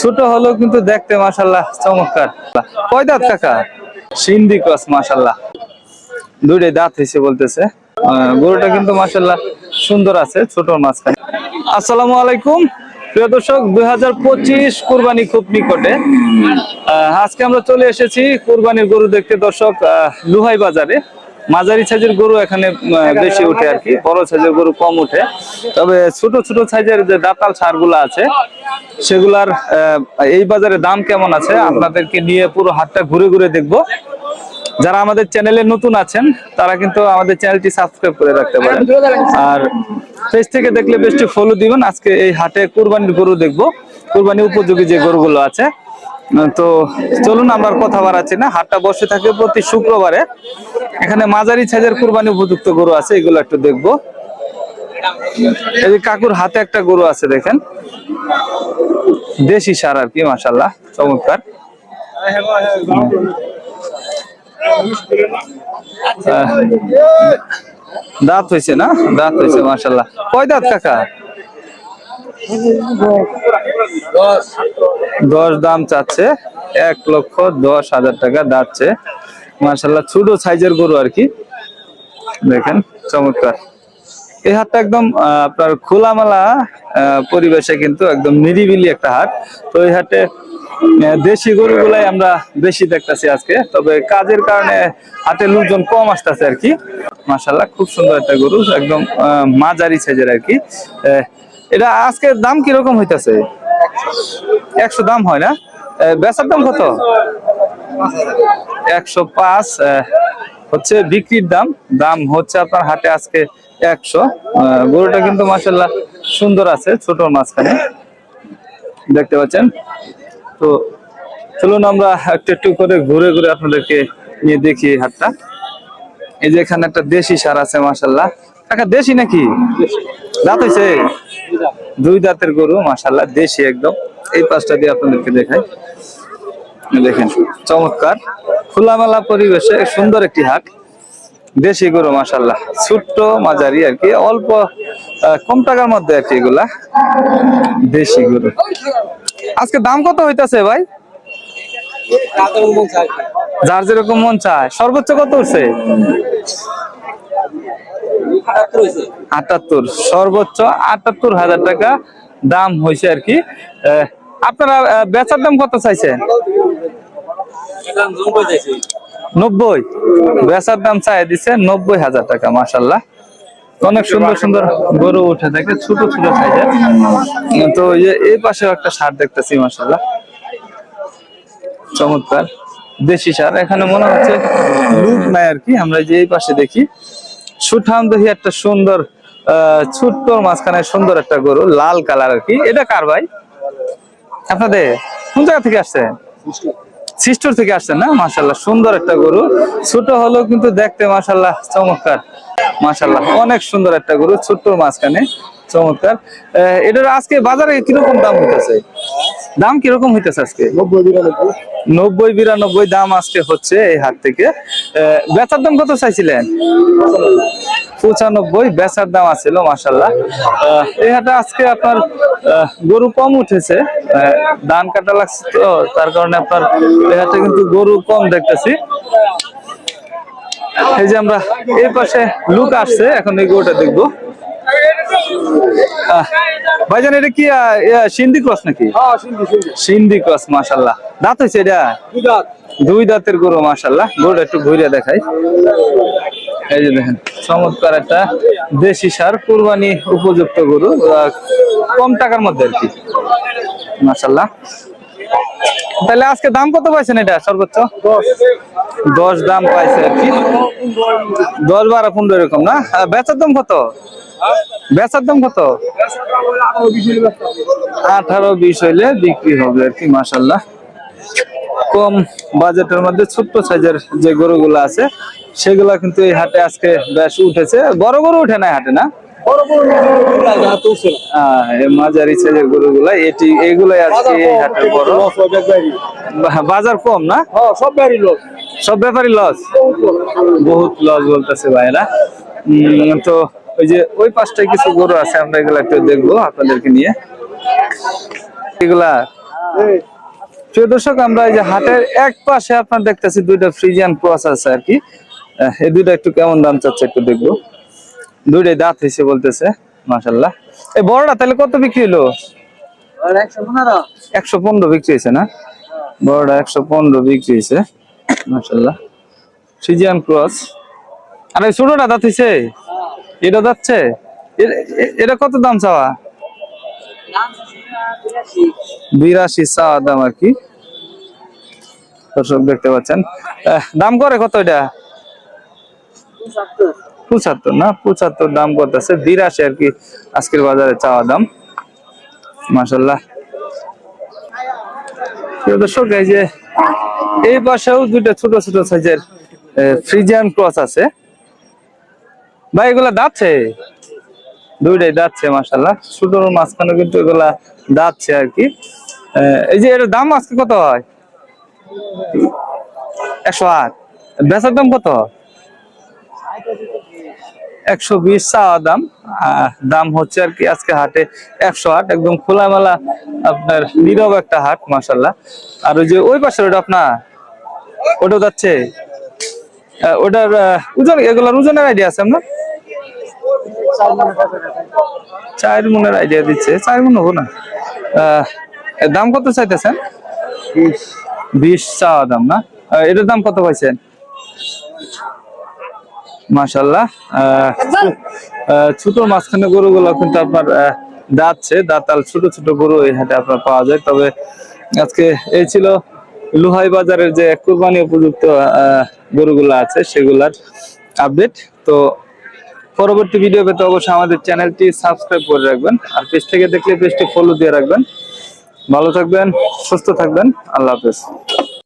ছোট হলেও কিন্তু দেখতে মাশাল্লাহ চমৎকার। কয় দাঁত কাকা? সিন্ধি ক্রস মাশাল্লাহ দুইটাই দাঁত হয়েছে বলতেছে। গরুটা কিন্তু মাশাল্লাহ সুন্দর আছে, ছোট মাঝখানে। আসসালামু আলাইকুম। প্রিয় দর্শক, দুই হাজার পঁচিশ কোরবানি খুব নিকটে। আজকে আমরা চলে এসেছি কোরবানির গরু দেখতে দর্শক লুহাই বাজারে। মাঝারি সাইজের গরু এখানে বেশি উঠে আর কি। বড় সাইজের গরু কম উঠে। তবে ছোট ছোট সাইজের যে দাতাল সারগুলো আছে সেগুলার এই বাজারে দাম কেমন আছে আপনাদেরকে নিয়ে পুরো হাটটা ঘুরে ঘুরে দেখব। যারা আমাদের চ্যানেলে নতুন আছেন তারা কিন্তু আমাদের চ্যানেলটি সাবস্ক্রাইব করে রাখতে পারেন। আর পেজ থেকে দেখলে বেশটি ফলো দিবেন। আজকে এই হাটে কুরবানির গরু দেখব। কুরবানি উপযোগী যে গরুগুলো আছে তো চলুন, আমরা কথা বাড়াচ্ছি না। হাটটা বসে থাকে প্রতি শুক্রবারে। এখানে মাঝারি সাইজের কুরবানি উপযুক্ত গরু আছে, এগুলো একটু দেখব। এই কাকুর হাতে একটা গরু আছে, দেখেন। দেশি সার আর কি মাসাল্লাহ চমৎকার। দাঁত হয়েছে না? দাঁত হয়েছে মাসাল্লাহ কয় দাঁত, কাকা? দশ দাম চাচ্ছে, এক লক্ষ দশ হাজার টাকা দাঁতছে মাসাল্লাহ ছোট সাইজের গরু আর কি। দেখেন, চমৎকার। এই হাটটা একদম আপনার খোলামেলা পরিবেশে কিন্তু একদম নিরিবিলি একটা হাট। তো এই হাটে দেশি গরুগুলাই আমরা বেশি দেখতেছি আজকে। তবে কাজের কারণে হাটে লোকজন কম আসতেছে আর কি। মাসাল্লাহ খুব সুন্দর একটা গরু, একদম মাঝারি সাইজের আর কি। এটা আজকে দাম কীরকম হইতাছে? একশো দাম হয় না? বেচার দাম কত? একশো পাঁচ হচ্ছে বিক্রির দাম। দাম হচ্ছে আপনার হাটে আজকে একশো। গরুটা কিন্তু মাসাল্লাহ সুন্দর আছে ছোট মাঝখানে। দেখতে পাচ্ছেন? তো চলুন আমরা একটু একটু করে ঘুরে ঘুরে আপনাদেরকে নিয়ে দেখি হাটটা। এই যে এখানে একটা দেশি সার আছে মাসাল্লাহ কাকা, দেশি নাকি? দাঁত হয়েছে দুই দাঁতের গরু মাসাল্লাহ দেশি একদম। এই পাঁচটা দিয়ে আপনাদেরকে দেখাই। দেখেন চমৎকার। খোলামেলা পরিবেশে সুন্দর একটি হাট। দেশি গরু মাসাল্লাহ ছোট্ট মাঝারি আর কি অল্প কম টাকার মধ্যে আর কি এগুলা দেশি গরু। আজকে দাম কত হইতাছে ভাই? যার যেরকম মন চায়। সর্বোচ্চ কত উঠছে আটাত্তর সর্বোচ্চ আটাত্তর হাজার টাকা দাম হয়েছে আর কি। আপনারা বেচার দাম কত চাইছেন নব্বই। বেচার দাম চাই দিছে নব্বই হাজার টাকা মাসাল্লাহ অনেক সুন্দর সুন্দর গরু উঠে থাকে, ছোট ছোট সাইজের। তো এই পাশে একটা সার দেখতেছি মাসাল্লাহ চমৎকার। দেশি সার, এখানে মনে হচ্ছে লুক নাই আর কি, আমরা যে এই পাশে দেখি। সুঠাম একটা সুন্দর, আহ ছোট্ট মাঝখানে সুন্দর একটা গরু, লাল কালার আর কি। এটা কার ভাই? আপনাদের কোন জায়গা থেকে আসছে? সিস্টোর থেকে আসছেন না? মাসাল্লাহ সুন্দর একটা গরু। ছোট হলেও কিন্তু দেখতে মাসাল্লাহ চমৎকার। মাসাল্লাহ অনেক সুন্দর একটা গরু ছোট্ট মাঝখানে। চমৎকার। এটার আজকে বাজারে কীরকম দাম হইতেছে? দাম কীরকম হইতেছে আজকে? নব্বই বিরানব্বই দাম আজকে হচ্ছে এই হাট থেকে। বেচার দাম কত চাইছিলেন? পঁচানব্বই, বেচার দাম আছিল মাসাল্লাহ এই হাটে আজকে আপনার গরু কম উঠেছে। ধান কাটা লাগছে তো, তার কারণে আপনার এই হাটে কিন্তু গরু কম দেখতেছি। এই যে আমরা এই পাশে লুক আসছে, এখন এই গরুটা দেখব। ভাইজান এটা কি সিন্ধি ক্রস নাকি? সিন্ধি ক্রস মাসাল্লাহ দাঁত হয়েছে এটা? দুই দাঁতের গরু মাসাল্লাহ গরুটা একটু ঘুরিয়ে দেখাই। এই যে দেখেন চমৎকার একটা দেশি সার কুরবানি উপযুক্ত গরু কম টাকার মধ্যে আর কি। মাসাল্লাহ তাহলে আজকে দাম কত পাইছেন এটা সর্বোচ্চ? দশ দাম পাইছে দশ বারো পনেরো এরকম না? বেচার দাম কত? বেচার দাম কত? আঠারো বিশ হইলে বিক্রি হবে আর কি মাসাল্লাহ কম বাজেটের মধ্যে ছোট্ট সাইজের যে গরুগুলো আছে, সেগুলা কিন্তু এই হাটে আজকে বেশ উঠেছে। বড় গরু উঠে না হাটে, না? মাঝারি সাইজের গরুগুলা এটি এগুলাই আজকে এই বড়। বাজার কম না? সব গাড়ি লোক সব ব্যাপারই লস বহুত লস বলতেছে ভাইরা উম, তো ওই যে ওই পাশটায় কিছু গরু আছে আমরা এগুলা একটু দেখব আপনাদেরকে নিয়ে। এগুলা প্রিয় দর্শক আমরা এই যে হাটের এক পাশে আপনার দেখতেছি দুইটা ফ্রিজিয়ান ক্রস আছে আর কি। এই দুইটা একটু কেমন দাম চাচ্ছে একটু দেখব। দুইটাই দাঁত হয়েছে বলতেছে মাসাল্লাহ এই বড়টা তাহলে কত বিক্রি হলো? একশো পনেরো। বিক্রি হয়েছে না? বড়টা একশো পনেরো বিক্রি হয়েছে মাসাল্লাহ সিজিয়ান ক্রস আর এই ছোটটা দাঁত হয়েছে এটা যাচ্ছে? এটা কত দাম চাওয়া? বিরাশি। চাওয়া দাম আর কি। দর্শক দেখতে পাচ্ছেন। দাম করে কত এটা? পঁচাত্তর না? পঁচাত্তর দাম করতেছে। বিরাশি আর কি আজকের বাজারে চাওয়া দাম। মাসাল্লাহ দর্শক, এই যে এই পাশেও দুইটা ছোট ছোট সাইজের ফ্রিজিয়ান ক্রস আছে। ভাই, এগুলা দাঁতছে? দুইটাই দাঁতছে মাসাল্লাহ ছোটর মাঝখানে কিন্তু এগুলা দাঁতছে আর কি। এই যে এর দাম আজকে কত হয়? একশো আট। বেচার দাম কত? একশো বিশ চাওয়া দাম। দাম হচ্ছে আর কি আজকে হাটে একশো আট। একদম খোলামেলা আপনার নীরব একটা হাট মাসাল্লাহ আর ওই যে ওই পাশে ওটা আপনার? ওটাও যাচ্ছে? ওটার ওজন এগুলোর ওজনের আইডিয়া আছে আপনার? চার মনের আইডিয়া দিচ্ছে। চার মন হব না। দাম কত চাইতেছেন? বিশ। চাওয়া দাম না? এটার দাম কত পাইছেন? আহ, ছোট মাঝখানে গরুগুলো কিন্তু আপনার দাঁতছে দাঁতাল ছোট ছোট গরু এই হাটে আপনার পাওয়া যায়। তবে আজকে এই ছিল লোহাই বাজারের যে কুরবানি উপযুক্ত গরুগুলো আছে সেগুলার আপডেট। তো পরবর্তী ভিডিও পেতে অবশ্যই আমাদের চ্যানেলটি সাবস্ক্রাইব করে রাখবেন আর পেজ থেকে দেখলে পেজটি ফলো দিয়ে রাখবেন। ভালো থাকবেন সুস্থ থাকবেন আল্লাহ হাফেজ।